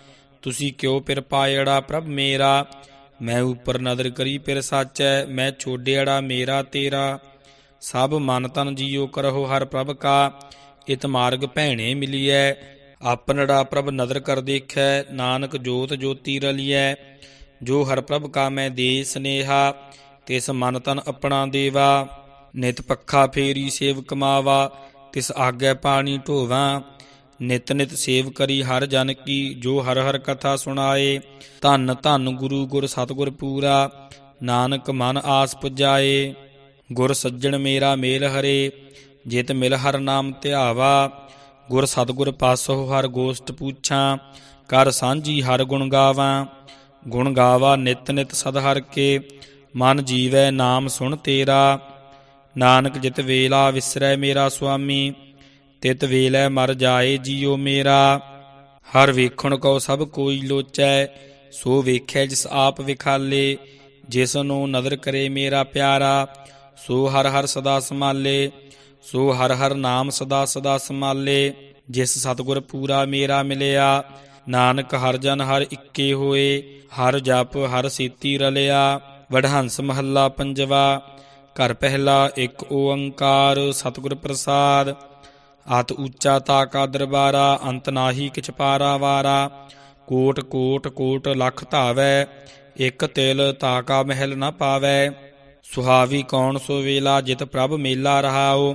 ਤੁਸੀਂ ਕਿਉ ਪਿਰ ਪਾਇੜਾ ਪ੍ਰਭ ਮੇਰਾ। ਮੈਂ ਉਪਰ ਨਦਰ ਕਰੀ ਪਿਰ ਸਾਚੈ, ਮੈਂ ਛੋਡਿਆੜਾ ਮੇਰਾ ਤੇਰਾ। ਸਭ ਮਨ ਤਨ ਜੀਉ ਕਰਹੁ ਹਰ ਪ੍ਰਭ ਕਾ, ਇਤ ਮਾਰਗ ਭੈਣੇ ਮਿਲੀਐ। ਆਪਨੜਾ ਪ੍ਰਭ ਨਦਰ ਕਰ ਦੇਖੈ, ਨਾਨਕ ਜੋਤ ਜੋਤੀ ਰਲੀਐ ਜੋ ਹਰ ਪ੍ਰਭ ਕਾ ਮੈਂ ਦੇ ਸਨੇਹਾ, ਤਿਸ ਮਨ ਤਨ ਆਪਣਾ ਦੇਵਾ। ਨਿਤ ਪੱਖਾ ਫੇਰੀ ਸੇਵ ਕਮਾਵਾ, ਤਿਸ ਆਗੇ ਪਾਣੀ ਢੋਵਾਂ। ਨਿਤ ਨਿਤ ਸੇਵ ਕਰੀ ਹਰ ਜਨ ਕੀ, ਜੋ ਹਰ ਹਰ ਕਥਾ ਸੁਣਾਏ। ਧੰਨ ਧੰਨ ਗੁਰੂ ਗੁਰ ਸਤਗੁਰ ਪੂਰਾ, ਨਾਨਕ ਮਨ ਆਸ ਪੁਜਾਏ। ਗੁਰ ਸੱਜਣ ਮੇਰਾ ਮੇਲ ਹਰੇ, ਜਿਤ ਮਿਲ ਹਰ ਨਾਮ ਧਿਆਵਾ। ਗੁਰ ਸਤਗੁਰ ਪਾਸੋ ਹਰ ਗੋਸ਼ਟ ਪੂਛਾਂ, ਕਰ ਸਾਂਝੀ ਹਰ ਗੁਣ ਗਾਵਾਂ। ਗੁਣ ਗਾਵਾ ਨਿਤ ਨਿਤ ਸਦ ਹਰ ਕੇ, ਮਨ ਜੀਵੈ ਨਾਮ ਸੁਣ ਤੇਰਾ। ਨਾਨਕ ਜਿਤ ਵੇਲਾ ਵਿਸਰੈ ਮੇਰਾ ਸੁਆਮੀ, ਤਿਤ ਵੇਲੈ ਮਰ ਜਾਏ ਜੀਉ ਮੇਰਾ। ਹਰ ਵੇਖਣ ਕੋ ਸਭ ਕੋਈ ਲੋਚੈ, ਸੋ ਵੇਖੈ ਜਿਸ ਆਪ ਵਿਖਾਲੇ, ਜਿਸ ਨੂੰ ਨਦਰ ਕਰੇ ਮੇਰਾ ਪਿਆਰਾ, ਸੋ ਹਰ ਹਰ ਸਦਾ ਸਮਾਲੇ ਸੋ ਹਰ ਹਰ ਨਾਮ ਸਦਾ ਸਦਾ ਸਮਾਲੇ ਜਿਸ ਸਤਗੁਰ ਪੂਰਾ ਮੇਰਾ ਮਿਲਿਆ। ਨਾਨਕ ਹਰ ਜਨ ਹਰ ਇੱਕੇ ਹੋਏ, ਹਰ ਜਪ ਹਰ ਸੀਤੀ ਰਲਿਆ। ਵਡਹੰਸ ਮਹੱਲਾ ਪੰਜਵਾ, ਘਰ ਪਹਿਲਾ ਇੱਕ ਓੰਕਾਰ, ਸਤਿਗੁਰ ਪ੍ਰਸਾਦ। ਅਤ ਉੱਚਾ ਤਾਕਾ ਦਰਬਾਰਾ, ਅੰਤ ਨਾਹੀ ਕਿਛ ਪਾਰਾ ਵਾਰਾ। ਕੋਟ ਕੋਟ ਕੋਟ ਲਖ ਧਾਵੈ, ਇਕ ਤਿਲ ਤਾਕਾ ਮਹਿਲ ਨਾ ਪਾਵੈ। ਸੁਹਾਵੀ ਕੌਣ ਸੋ ਵੇਲਾ ਜਿਤ ਪ੍ਰਭ ਮੇਲਾ ਰਹਾਓ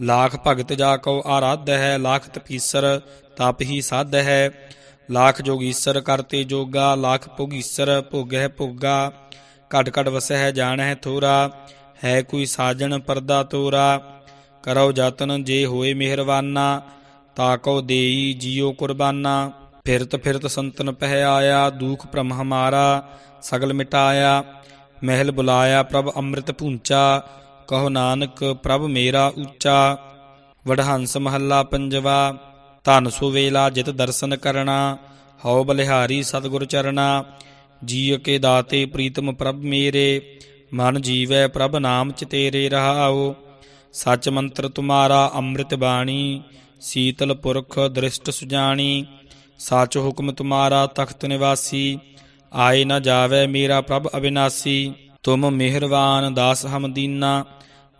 ਲਾਖ ਭਗਤ ਜਾ ਕਉ ਆਰਾਧ ਹੈ ਲਾਖ ਤਪੀਸਰ ਤਪ ਹੀ ਸਾਧ। ਹੈ ਲਾਖ ਜੋਗੀਸਰ ਕਰਤੇ ਜੋਗਾ, ਲਾਖ ਭੋਗੀਸਰ ਭੋਗਹਿ ਭੋਗਾ। ਘਟ ਘਟ ਵਸਹਿ ਜਾਣਹਿ ਥੋਰਾ, ਹੈ ਕੋਈ ਸਾਜਣ ਪਰਦਾ ਤੋਰਾ। ਕਰੋ ਯਤਨ ਜੇ ਹੋਏ ਮਿਹਰਵਾਨਾ ਤਾਕੋ ਦੇਈ ਜੀਉ ਕੁਰਬਾਨਾ। ਫਿਰਤ ਫਿਰਤ ਸੰਤਨ ਪਹਿ ਆਇਆ, ਦੂਖ ਭ੍ਰਮ ਹਮਾਰਾ, ਸਗਲ ਮਿਟਾਇਆ। ਮਹਿਲ ਬੁਲਾਇਆ, ਪ੍ਰਭ ਅੰਮ੍ਰਿਤ ਭੁੰਚਾ, ਕਹੋ ਨਾਨਕ, ਪ੍ਰਭ ਮੇਰਾ ਉੱਚਾ। ਵਡਹੰਸ ਮਹੱਲਾ ਪੰਜਵਾ, ਧਨ ਸੋ ਵੇਲਾ ਜਿਤ ਦਰਸ਼ਨ ਕਰਣਾ, ਹਉ ਬਲਿਹਾਰੀ ਸਤਿਗੁਰ ਚਰਣਾ। ਜੀਅ ਕੇ ਦਾਤੇ ਪ੍ਰੀਤਮ ਪ੍ਰਭ ਮੇਰੇ, ਮਨ ਜੀਵੈ ਪ੍ਰਭ ਨਾਮ ਚ ਤੇਰੇ ਰਹਾਓ ਸਚ ਮੰਤਰ ਤੁਮਾਰਾ ਅੰਮ੍ਰਿਤ ਬਾਣੀ, ਸੀਤਲ ਪੁਰਖ ਦ੍ਰਿਸ਼ਟ ਸੁਜਾਣੀ। ਸਚ ਹੁਕਮ ਤੁਮਾਰਾ ਤਖਤ ਨਿਵਾਸੀ ਆਏ ਨਾ ਜਾਵੇ ਮੇਰਾ ਪ੍ਰਭ ਅਬਿਨਾਸੀ, ਤੁਮ ਮਿਹਰਵਾਨ ਦਾਸ ਹਮਦੀਨਾ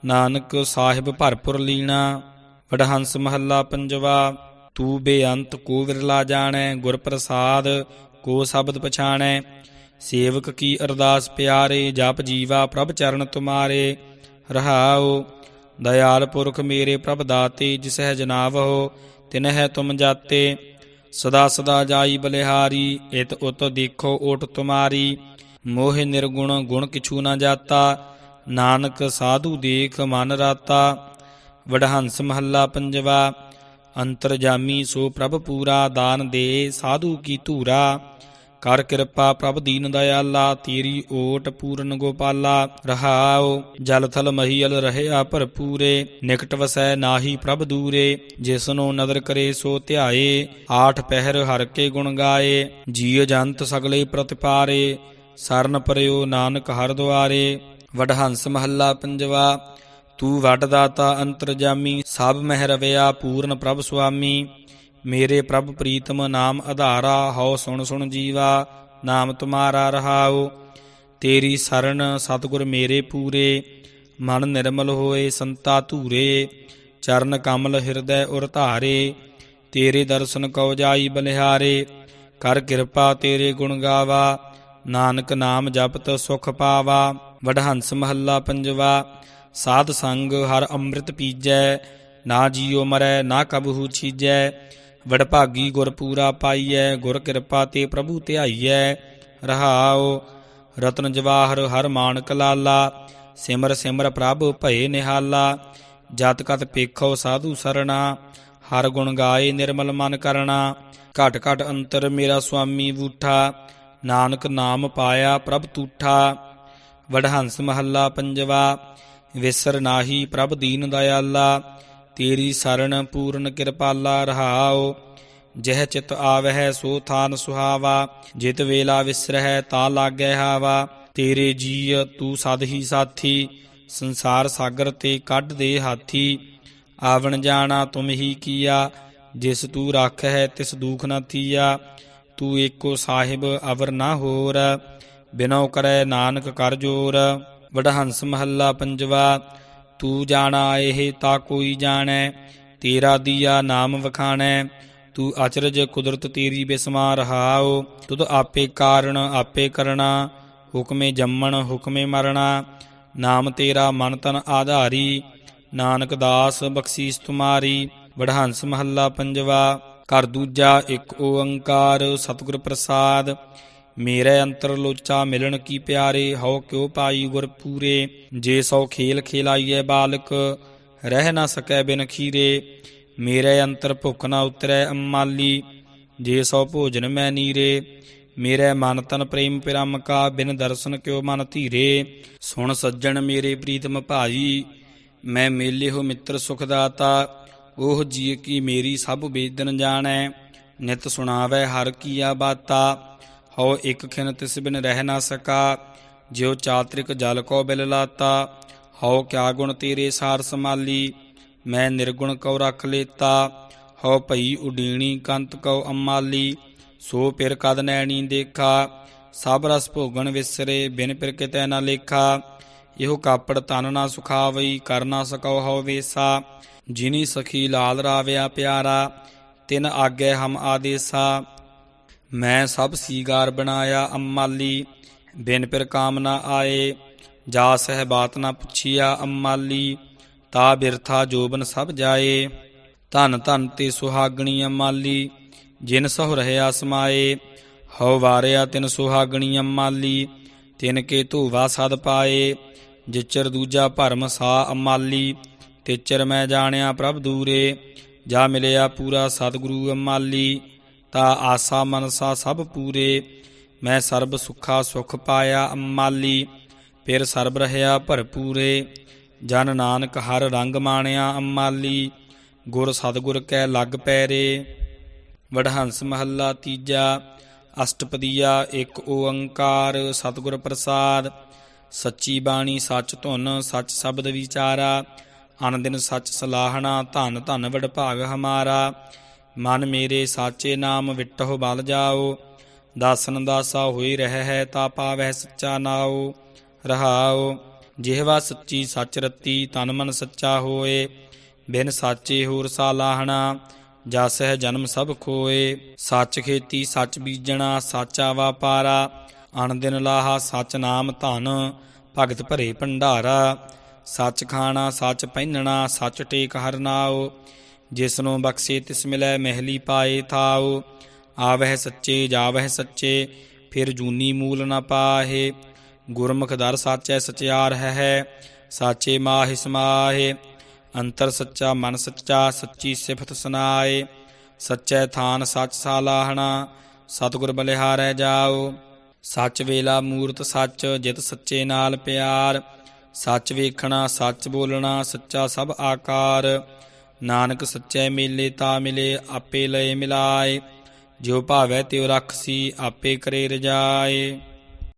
ਨਾਨਕ ਸਾਹਿਬ ਭਰਪੁਰ ਲੀਣਾ, ਵਡਹੰਸ ਮਹੱਲਾ ਪੰਜਵਾ, ਤੂੰ ਬੇਅੰਤ ਕੋ ਵਿਰਲਾ ਜਾਣੈ ਗੁਰ ਪ੍ਰਸਾਦ ਕੋ ਸ਼ਬਦ ਪਛਾਣੈ, ਸੇਵਕ ਕੀ ਅਰਦਾਸ ਪਿਆਰੇ, ਜਪ ਜੀਵਾ ਪ੍ਰਭ ਚਰਨ ਤੁਮਾਰੇ, ਰਹਾਉ, ਦਇਆਲ ਪੁਰਖ ਮੇਰੇ ਪ੍ਰਭ ਦਾਤੇ, ਜਿਸਹਿ ਜਨਾਵਹੁ, ਤਿਨਹਿ ਤੁਮ ਜਾਤੇ ਸਦਾ ਸਦਾ ਜਾਈ ਬਲਿਹਾਰੀ, ਇਤ ਉਤ ਦੇਖੋ ਓਟ ਤੁਮਾਰੀ। ਮੋਹ ਨਿਰਗੁਣ ਗੁਣ ਕਿਛੂ ਨਾ ਜਾਤਾ, ਨਾਨਕ ਸਾਧੂ ਦੇਖ ਮਨ ਰਾਤਾ। ਵਡਹੰਸ ਮਹੱਲਾ ਪੰਜਵਾ, ਅੰਤਰਜਾਮੀ ਸੋ ਪ੍ਰਭ ਪੂਰਾ, ਦਾਨ ਦੇ ਸਾਧੂ ਕੀ ਧੂਰਾ। ਕਰ ਕਿਰਪਾ ਪ੍ਰਭ ਦੀਨ ਦਇਆਲਾ, ਤੇਰੀ ਓਟ ਪੂਰਨ ਗੋਪਾਲਾ, ਰਹਾਉ, ਜਲ ਥਲ ਮਹੀਲ ਰਹਿਆ ਭਰਪੂਰੇ, ਨਿਕਟ ਵਸੈ ਨਾਹੀ ਪ੍ਰਭ ਦੂਰੇ ਜਿਸਨੂੰ ਨਦਰ ਕਰੇ ਸੋ ਧਿਆਏ, ਆਠ ਪਹਿਰ ਹਰ ਕੇ ਗੁਣ ਗਾਏ ਜੀਅ ਜੰਤ ਸਗਲੇ ਪ੍ਰਤਿਪਾਰੇ ਸਰਨ ਪਰਿਓ ਨਾਨਕ ਹਰ ਦੁਆਰੇ, ਵਡਹੰਸ ਮਹੱਲਾ ਪੰਜਵਾ, ਤੂੰ ਵੱਡ ਦਾਤਾ ਅੰਤਰਜਾਮੀ ਸਭ ਮਹਿ ਰਵਿਆ ਪੂਰਨ ਪ੍ਰਭ ਸੁਆਮੀ ਮੇਰੇ ਪ੍ਰਭ ਪ੍ਰੀਤਮ, ਨਾਮ ਆਧਾਰਾ, ਹਉ ਸੁਣ ਸੁਣ ਜੀਵਾ, ਨਾਮ ਤੁਮਾਰਾ ਰਹਾਉ। ਤੇਰੀ ਸਰਨ ਸਤਿਗੁਰ ਮੇਰੇ ਪੂਰੇ, ਮਨ ਨਿਰਮਲ ਹੋਏ, ਸੰਤਾ ਧੂਰੇ, ਚਰਨ ਕਮਲ ਹਿਰਦੈ ਉਰ ਧਾਰੇ। ਤੇਰੇ ਦਰਸ਼ਨ ਕਉ ਜਾਈ ਬਲਿਹਾਰੇ, ਕਰ ਕਿਰਪਾ ਤੇਰੇ ਗੁਣ ਗਾਵਾ। ਨਾਨਕ ਨਾਮ ਜਪਤ ਸੁਖ ਪਾਵਾ, ਵਡਹੰਸ ਮਹੱਲਾ ਪੰਜਵਾ। ਸਾਧ ਸੰਗ ਹਰ ਅੰਮ੍ਰਿਤ ਪੀਜੈ, ਨਾ ਜੀਉ ਮਰੈ, ਨਾ ਕਬਹੂ ਛੀਜੈ ਵਡਭਾਗੀ ਗੁਰ ਪੂਰਾ ਪਾਈਐ, ਗੁਰ ਕਿਰਪਾ ਤੇ ਪ੍ਰਭੂ ਧਿਆਈਐ। ਰਹਾਉ ਰਤਨ ਜਵਾਹਰ ਹਰ ਮਾਨਕ ਲਾਲਾ, ਸਿਮਰ ਸਿਮਰ ਪ੍ਰਭ ਭਏ ਨਿਹਾਲਾ। ਜਤ ਕਤ ਪੇਖੋ ਸਾਧੂ ਸਰਣਾ, ਹਰ ਗੁਣ ਗਾਏ ਨਿਰਮਲ ਮਨ ਕਰਣਾ। ਘਟ ਘਟ ਅੰਤਰ ਮੇਰਾ ਸੁਆਮੀ ਬੂਠਾ, ਨਾਨਕ ਨਾਮ ਪਾਇਆ ਪ੍ਰਭ ਤੂਠਾ। ਵਡਹੰਸ ਮਹੱਲਾ ਪੰਜਵਾ, ਵਿਸਰ ਨਾਹੀ ਪ੍ਰਭ ਦੀਨ ਦਇਆਲਾ। ਤੇਰੀ ਸਰਣ ਪੂਰਨ ਕਿਰਪਾਲਾ ਰਹਾਉ। ਜਹ ਚਿਤ ਆਵਹਿ ਸੋ ਥਾਨ ਸੁਹਾਵਾ। ਜਿਤ ਵੇਲਾ ਵਿਸਰਹਿ ਤਾ ਲਾਗੈ ਹਾਵਾ। ਤੇਰੇ ਜੀਅ ਤੂੰ ਸਦ ਹੀ ਸਾਥੀ। ਸੰਸਾਰ ਸਾਗਰ ਤੇ ਕੱਢ ਦੇ ਹਾਥੀ। ਆਵਣ ਜਾਣਾ ਤੁਮ ਹੀ ਕੀਆ। ਜਿਸ ਤੂੰ ਰੱਖ ਹੈ ਤਿਸ ਦੂਖ ਨਾ ਥੀਆ। ਤੂੰ ਏਕੋ ਸਾਹਿਬ ਅਵਰ ਨਾ ਹੋਰ। ਬਿਨੋ ਕਰੈ ਨਾਨਕ ਕਰ ਜੋਰ। ਵਡਹੰਸ ਮਹੱਲਾ ਪੰਜਵਾ। ਤੂੰ ਜਾਣਾ ਇਹ ਤਾਂ ਕੋਈ ਜਾਣੈ, ਤੇਰਾ ਦੀਆ ਨਾਮ ਵਖਾਣੈ। ਤੂੰ ਅਚਰਜ ਕੁਦਰਤ ਤੇਰੀ ਬਿਸਮਾ ਰਹਾਉ, ਤੁਧ ਆਪੇ ਕਾਰਣ ਆਪੇ ਕਰਣਾ, ਹੁਕਮੇ ਜੰਮਣ ਹੁਕਮੇ ਮਰਣਾ। ਨਾਮ ਤੇਰਾ ਮਨ ਤਨ ਆਧਾਰੀ, ਨਾਨਕ ਦਾਸ ਬਖਸ਼ੀਸ ਤੁਮਾਰੀ, ਵਡਹੰਸ ਮਹੱਲਾ ਪੰਜਵਾ। ਘਰ ਦੂਜਾ ਇੱਕ ਓੰਕਾਰ, ਸਤਿਗੁਰ ਪ੍ਰਸਾਦ। ਮੇਰੇ ਅੰਤਰ ਲੋਚਾ ਮਿਲਣ ਕੀ ਪਿਆਰੇ, ਹਉ ਕਿਉ ਪਾਈ ਗੁਰ ਪੂਰੇ? ਜੇ ਸੋ ਖੇਲ ਖੇਲਾਈਐ ਬਾਲਕ, ਰਹਿ ਨਾ ਸਕੈ ਬਿਨ ਖੀਰੇ। ਮੇਰੇ ਅੰਤਰ ਭੁੱਖ ਨਾ ਉਤਰੈ ਅਮਾਲੀ, ਜੇ ਸੋ ਭੋਜਨ ਮੈਂ ਨੀਰੇ। ਮੇਰੇ ਮਨ ਤਨ ਪ੍ਰੇਮ ਪਿਰਮ ਕਾ, ਬਿਨ ਦਰਸ਼ਨ ਕਿਉ ਮਨ ਧੀਰੇ? ਸੁਣ ਸੱਜਣ ਮੇਰੇ ਪ੍ਰੀਤਮ ਭਾਈ, ਮੈਂ ਮੇਲੇ ਹੋ ਮਿੱਤਰ ਸੁਖਦਾਤਾ। ਉਹ ਜੀ ਕੀ ਮੇਰੀ ਸਭ ਵੇਦਨ ਜਾਣੈ? ਨਿਤ ਸੁਣਾਵੈ ਹਰ ਕੀਆ ਬਾਤਾ। ਹਉ ਇੱਕ ਖਿਨ ਤਿਸ ਬਿਨ ਰਹਿ ਨਾ ਸਕਾ, ਜਿਉ ਚਾਤ੍ਰਿਕ ਜਲ ਕੋ ਬਿਲ ਲਾਤਾ, ਹਉ ਕਿਆ ਗੁਣ ਤੇਰੇ ਸਾਰ ਸਮਾਲੀ ਮੈਂ ਨਿਰਗੁਣ ਕਉ ਰੱਖ ਲੇਤਾ, ਹਉ ਭਈ ਉਡੀਣੀ ਕੰਤ ਕਉ ਅਮਾਲੀ, ਸੋ ਪਿਰ ਕਦ ਨੈਣੀ ਦੇਖਾ, ਸਭ ਰਸ ਭੋਗਣ ਵਿਸਰੇ, ਬਿਨ ਪਿਰ ਕਿਤੈ ਨਾ ਲੇਖਾ, ਇਹੋ ਕਾਪੜ ਤਨ ਨਾ ਸੁਖਾਵਈ, ਕਰ ਨਾ ਸਕਉ ਹਉ ਵੇਸਾ, ਜਿਨੀ ਸਖੀ ਲਾਲ ਰਾਵਿਆ ਪਿਆਰਾ, ਤਿਨ ਆਗੇ ਹਮ ਆਦੇਸਾ ਮੈਂ ਸਭ ਸੀਗਾਰ ਬਣਾਇਆ ਅੰਮਾਲੀ। ਬਿਨ ਪਿਰ ਕਾਮ ਆਏ, ਜਾ ਸਹਿ ਬਾਤ ਨਾ ਪੁੱਛਿਆ ਅੰਮਾਲੀ। ਤਾ ਬਿਰਥਾ ਜੋਬਨ ਸਭ ਜਾਏ। ਧਨ ਧਨ ਤੇ ਸੁਹਾਗਣੀ ਅਮਾਲੀ, ਜਿਨ ਸਹੁ ਰਹਿਆ ਸਮਾਏ। ਹਉ ਵਾਰਿਆ ਤਿਨ ਸੁਹਾਗਣੀ ਅੰਮਾਲੀ, ਤਿਨ ਕੇ ਧੂਵਾ ਸਦ ਪਾਏ। ਜਿਚਰ ਦੂਜਾ ਭਰਮ ਸਾ ਅੰਮਾਲੀ, ਤਿਚਰ ਮੈਂ ਜਾਣਿਆ ਪ੍ਰਭ ਦੂਰੇ। ਜਾ ਮਿਲਿਆ ਪੂਰਾ ਸਤਿਗੁਰੂ ਅੰਮਾਲੀ। ਤਾ ਆਸਾ ਮਨਸਾ ਸਭ ਪੂਰੇ, ਮੈਂ ਸਰਬ ਸੁਖਾ ਸੁਖ ਪਾਇਆ ਅੰਮਾਲੀ, ਫਿਰ ਸਰਬ ਰਹਿਆ ਭਰਪੂਰੇ, ਜਨ ਨਾਨਕ ਹਰ ਰੰਗ ਮਾਣਿਆ ਅੰਮਾਲੀ, ਗੁਰ ਸਤਿਗੁਰ ਕੈ ਲੱਗ ਪੈਰੇ, ਵਡਹੰਸ ਮਹੱਲਾ ਤੀਜਾ, ਅਸ਼ਟਪਦੀਆ ਇੱਕ ਓੰਕਾਰ, ਸਤਿਗੁਰ ਪ੍ਰਸਾਦ, ਸੱਚੀ ਬਾਣੀ ਸੱਚ ਧੁਨ, ਸੱਚ ਸ਼ਬਦ ਵਿਚਾਰਾ ਅਣਦਿਨ ਸੱਚ ਸਲਾਹਣਾ, ਧਨ ਧਨ ਵਡਭਾਗ ਹਮਾਰਾ ਮਨ ਮੇਰੇ ਸਾਚੇ ਨਾਮ ਵਿਟਹੁ ਬਲ ਜਾਓ। ਦਾਸਨ ਦਾਸਾ ਹੋਈ ਰਹਿ ਹੈ ਤਾ ਪਾਵੈ ਸੱਚਾ ਨਾਉ। ਰਹਾਉ, ਜਿਹਵਾ ਸੱਚੀ ਸੱਚ ਰਤੀ ਤਨ ਮਨ ਸੱਚਾ ਹੋਏ। ਬਿਨ ਸਾਚੇ ਹੋਰ ਸਾਲਾਹਣਾ ਜਸ ਹੈ ਜਨਮ ਸਭ ਖੋਏ। ਸੱਚ ਖੇਤੀ ਸੱਚ ਬੀਜਣਾ, ਸਾਚਾ ਵਾਪਾਰਾ। ਅਣ ਦਿਨ ਲਾਹਾ ਸੱਚ ਨਾਮ ਧਨ, ਭਗਤ ਭਰੇ ਭੰਡਾਰਾ। ਸੱਚ ਖਾਣਾ, ਸੱਚ ਪਹਿਨਣਾ, ਸੱਚ ਟੇਕ ਹਰਨਾਓ ਜਿਸਨੂੰ ਬਖਸ਼ੇ ਤਿਸ ਮਿਲੈ ਮਹਿਲੀ ਪਾਏ ਥਾਉ, ਆਵਹਿ ਸੱਚੇ ਜਾਵਹਿ ਸੱਚੇ, ਫਿਰ ਜੂਨੀ ਮੂਲ ਨ ਪਾਹੇ, ਗੁਰਮੁਖ ਦਰ ਸਾਚੈ ਸਚਿਆਰ ਹੈ ਸਾਚੇ ਮਾਹਿ ਸਮਾਹੇ, ਅੰਤਰ ਸੱਚਾ ਮਨ ਸੱਚਾ ਸੱਚੀ ਸਿਫਤ ਸੁਨਾਏ, ਸੱਚੈ ਥਾਨ ਸੱਚ ਸਾਲਾਹਣਾ, ਸਤਿਗੁਰ ਬਲਿਹਾਰੈ ਜਾਓ ਸੱਚ ਵੇਲਾ ਮੂਰਤ ਸੱਚ, ਜਿਤ ਸੱਚੇ ਨਾਲ ਪਿਆਰ, ਸੱਚ ਵੇਖਣਾ ਸੱਚ ਬੋਲਣਾ ਸੱਚਾ ਸਭ ਆਕਾਰ ਨਾਨਕ ਸੱਚੇ ਮੇਲੇ ਤਾ ਮਿਲੇ, ਆਪੇ ਲਏ ਮਿਲਾਏ। ਜਿਉ ਭਾਵੈ ਤਿਉ ਰਖਸੀ ਆਪੇ ਕਰੇ ਰਜਾਏ।